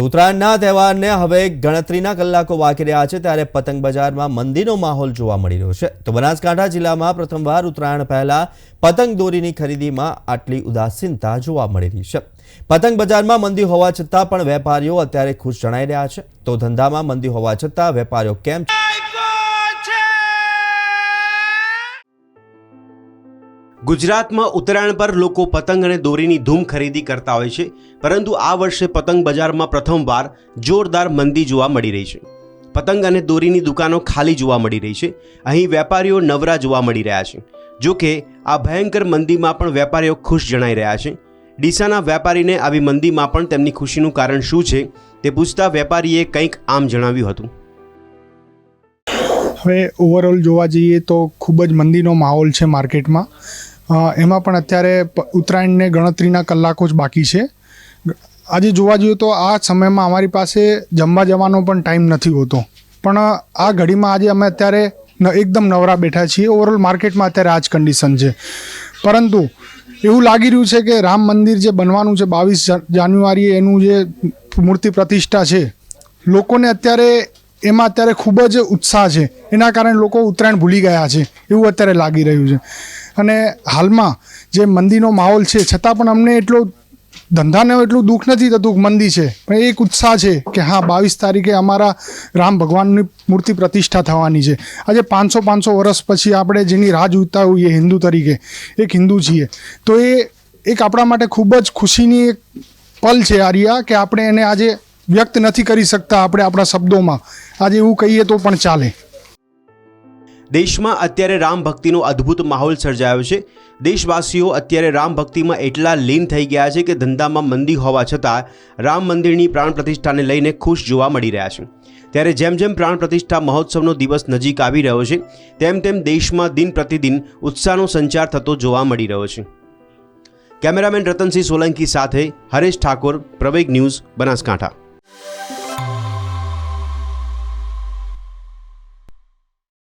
તો ઉત્તરાયણના તહેવારને હવે ગણતરીના કલાકો બાકી રહ્યા છે ત્યારે પતંગ બજારમાં મંદીનો માહોલ જોવા મળી રહ્યો છે. તો બનાસકાંઠા જિલ્લામાં પ્રથમવાર ઉત્તરાયણ પહેલા પતંગ દોરીની ખરીદીમાં આટલી ઉદાસીનતા જોવા મળી રહી છે. પતંગ બજારમાં મંદી હોવા છતાં પણ વેપારીઓ અત્યારે ખુશ જણાઈ રહ્યા છે. તો ધંધામાં મંદી હોવા છતાં વેપારીઓ કેમ ગુજરાતમાં ઉત્તરાયણ પર લોકો પતંગ અને દોરીની ધૂમ ખરીદી કરતા હોય છે, પરંતુ આ વર્ષે પતંગ બજારમાં પ્રથમવાર જોરદાર મંદી જોવા મળી રહી છે. પતંગ અને દોરીની દુકાનો ખાલી જોવા મળી રહી છે, અહીં વેપારીઓ નવરા જોવા મળી રહ્યા છે. જો કે, આ ભયંકર મંદીમાં પણ વેપારીઓ ખુશ જણાઈ રહ્યા છે. ડીસાના વેપારીને આવી મંદીમાં પણ તેમની ખુશીનું કારણ શું છે, તે પૂછતા વેપારીએ કંઈક આમ જણાવ્યું હતું. હવે ઓવરઓલ જોવા જઈએ તો ખૂબ જ મંદીનો માહોલ છે માર્કેટમાં. એમાં પણ અત્યારે ઉત્તરાયણને ગણતરીના કલાકો જ બાકી છે. આજે જોવા જઈએ તો આ સમયમાં અમારી પાસે જમવા જવાનો પણ ટાઈમ નથી હોતો. પણ આ ઘડીમાં આજે અમે અત્યારે એકદમ નવરા બેઠા છીએ. ઓવરઓલ માર્કેટમાં અત્યારે આ જ કન્ડિશન છે. પરંતુ એવું લાગી રહ્યું છે કે રામ મંદિર જે બનવાનું છે બાવીસ જાન્યુઆરીએ એનું જે મૂર્તિ પ્રતિષ્ઠા છે, લોકોને અત્યારે એમાં અત્યારે ખૂબ જ ઉત્સાહ છે. એના કારણે લોકો ઉત્તરાયણ ભૂલી ગયા છે. એવું અત્યારે લાગી રહ્યું છે. અને હાલમાં જે મંદીનો માહોલ છે, છતાં પણ અમને એટલો ધંધાને એટલું દુઃખ નથી થતું મંદી છે. પણ એક ઉત્સાહ છે કે હા, બાવીસ તારીખે અમારા રામ ભગવાનની મૂર્તિ પ્રતિષ્ઠા થવાની છે. આજે પાંચસો પાંચસો વર્ષ પછી આપણે જેની રાહ જોતા હોઈએ હિન્દુ તરીકે, એક હિન્દુ છીએ. તો એ એક આપણા માટે ખૂબ જ ખુશીની એક પલ છે આર્યા કે આપણે એને આજે વ્યક્ત નથી કરી શકતા આપણે આપણા શબ્દોમાં. આજે એવું કહીએ તો પણ ચાલે. દેશમાં અત્યારે રામ ભક્તિનો અદ્ભુત માહોલ સર્જાયો છે. દેશવાસીઓ અત્યારે રામ ભક્તિમાં એટલા લીન થઈ ગયા છે કે ધંધામાં મંદી હોવા છતાં રામ મંદિરની પ્રાણ પ્રતિષ્ઠાને લઈને ખુશ જોવા મળી રહ્યા છે. ત્યારે જેમ જેમ પ્રાણ પ્રતિષ્ઠા મહોત્સવનો દિવસ નજીક આવી રહ્યો છે, તેમ તેમ દેશમાં દિન પ્રતિદિન ઉત્સાહનો સંચાર થતો જોવા મળી રહ્યો છે. કેમેરામેન રતનસિંહ સોલંકી સાથે હરેશ ઠાકોર, પ્રવેગ ન્યૂઝ બનાસકાંઠા. you